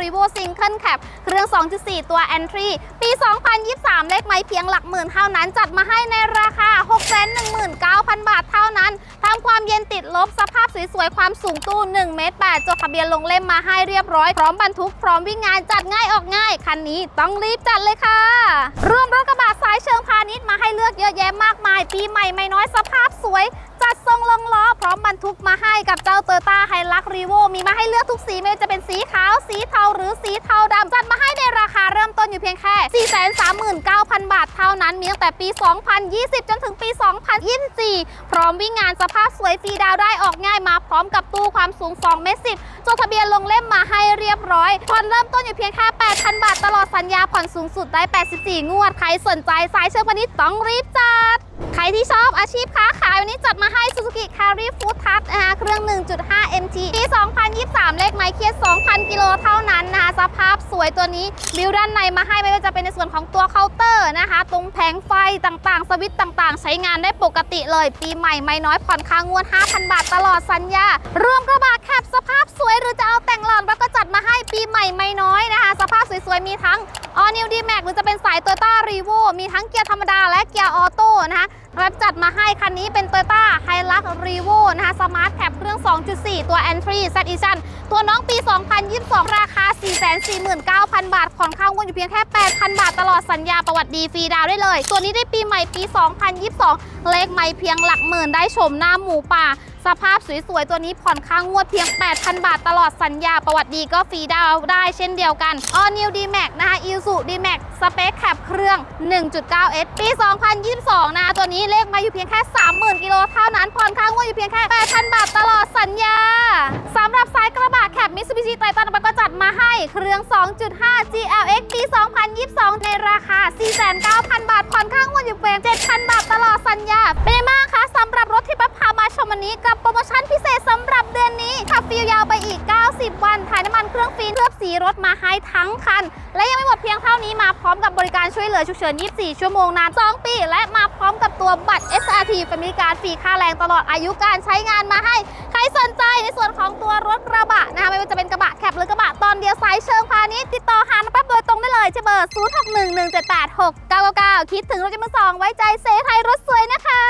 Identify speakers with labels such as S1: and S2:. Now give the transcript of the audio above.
S1: รีโวซิงเกิลแคปเครื่อง 2.4 ตัว Entry ปี 2023 เลขไม้เพียงหลักหมื่นเท่านั้น จัดมาให้ในราคา 619,000 บาทเท่านั้นทำความเย็นติดลบสภาพสวยๆ ความสูงตู้1เมตร8จดทะเบียนลงเล่มมาให้เรียบร้อย พร้อมบรรทุกพร้อมวิ่งงานจัดง่ายออกง่าย คันนี้ต้องรีบจัดเลยค่ะรวมรถกระบะสายเชิงพาณิชย์มาให้เลือกเยอะแยะมากมาย ปีใหม่ไม่น้อยสภาพสวย จัดทรงลงล้อพร้อมบรรทุกมาให้กับเจ้าเตอร์ต้าไฮลักรีโวมีมาให้เลือกทุกสีไม่ว่าจะเป็นสีขาว สีเทาหรือสีเทาดำจัดมาให้ในราคาเริ่มต้นอยู่เพียงแค่ 439,000 บาทเท่านั้น มีตั้งแต่ปี 2020 จนถึงปี 2024 พร้อมวิ่งงานสภาพสวยฟรีดาวได้ออกง่ายมาพร้อมกับตู้ความสูง2เมตร10จดทะเบียนลงเล่มมาให้เรียบร้อยผ่อนเริ่มต้นอยู่เพียงแค่ 8,000 บาทตลอดสัญญาผ่อนสูงสุดได้ 84 งวด ใครสนใจสายเชิงพาณิชย์ต้องรีบจัด ใครที่ชอบอาชีพค้าายวันนี้จัดมาให้ Suzuki Carry Food Touch นะคะเครื่อง 1.5 MT ปี 2023 เลขไมล์เคีย2,000 กิโลเท่านั้นนะคะ สภาพสวยตัวนี้บิวด้านในมาให้ไม่ว่าจะเป็นในส่วนของตัวเคาน์เตอร์นะคะ ตรงแผงไฟต่างๆ สวิตช์ต่างๆ ใช้งานได้ปกติเลย ปีใหม่ไม่น้อยผ่อนค้างงวด 5,000 บาทตลอดสัญญา รวมกระบะแคบสภาพสวยหรือจะเอาแต่งหลอนแล้วก็จัดมาให้ปีใหม่ไม่น้อยนะคะ สภาพสวยๆมีทั้ง All New D-Max หรือจะเป็นสาย Toyota r e v o มีทั้งเกียร์ธรรมดาและเกียร์ออโต้ นะคะรับจัดมาให้คันนี้เป็น Toyota Hilux Revo นะคะ Smart Cab เครื่อง 2.4 ตัว Entry Z Edition ตัวน้องปี 2022 ราคา 449,000 บาท ผ่อนค่างวดอยู่เพียงแค่ 8,000 บาท ตลอดสัญญาประวัติดีฟรีดาวได้เลย ตัวนี้ได้ปีใหม่ปี 2022 เลขไม่เพียงหลักหมื่นได้ชมหน้าหมูป่า สภาพสวยๆ ตัวนี้ผ่อนค่างวดเพียง 8,000 บาท ตลอดสัญญาประวัติดีก็ฟรีดาวได้เช่นเดียวกัน All New D-Max นะคะ Isuzu D-Max สเปคแคปเครื่อง 1.9S ปี 2022 นี้เลขมาอยู่เพียงแค่ 30,000 กิโลเท่านั้นผ่อนค่างวดอยู่เพียงแค่ 8,000 บาทตลอดสัญญาสำหรับสายกระบะแคป Mitsubishi Titan ก็จัดมาให้ เครื่อง 2.5 GLX ปี 2022 ในราคา 49,000 บาทผ่อนค่างวดอยู่เพียง 7,000 บาทตลอดสัญญา เป็นไงบ้างคะสำหรับรถที่ปั๊บพามาชมวันนี้กับโปรโมชั่นพิเศษสำหรับ นนี้ขับฟรียาวไปอีก 90 วันถ่ายน้ำมันเครื่องฟรีเคลือบสีรถมาให้ทั้งคัน และยังไม่หมดเพียงเท่านี้มาพร้อมกับบริการช่วยเหลือฉุกเฉิน 24 ชั่วโมงนาน 2 ปี และมาพร้อมกับตัวบัตร SRT เป็นบริการฟรีค่าแรงตลอดอายุการใช้งานมาให้ ใครสนใจในส่วนของตัวรถกระบะนะคะไม่ว่าจะเป็นกระบะแคปหรือกระบะตอนเดียวไซสายเชิงพาณิชย์ติดต่อหาน้ำปั๊บโดยตรงได้เลยที่เบอร์ 0611786999 คิดถึงรถยนต์มือสองไว้ใจเซไทยรถสวยนะคะ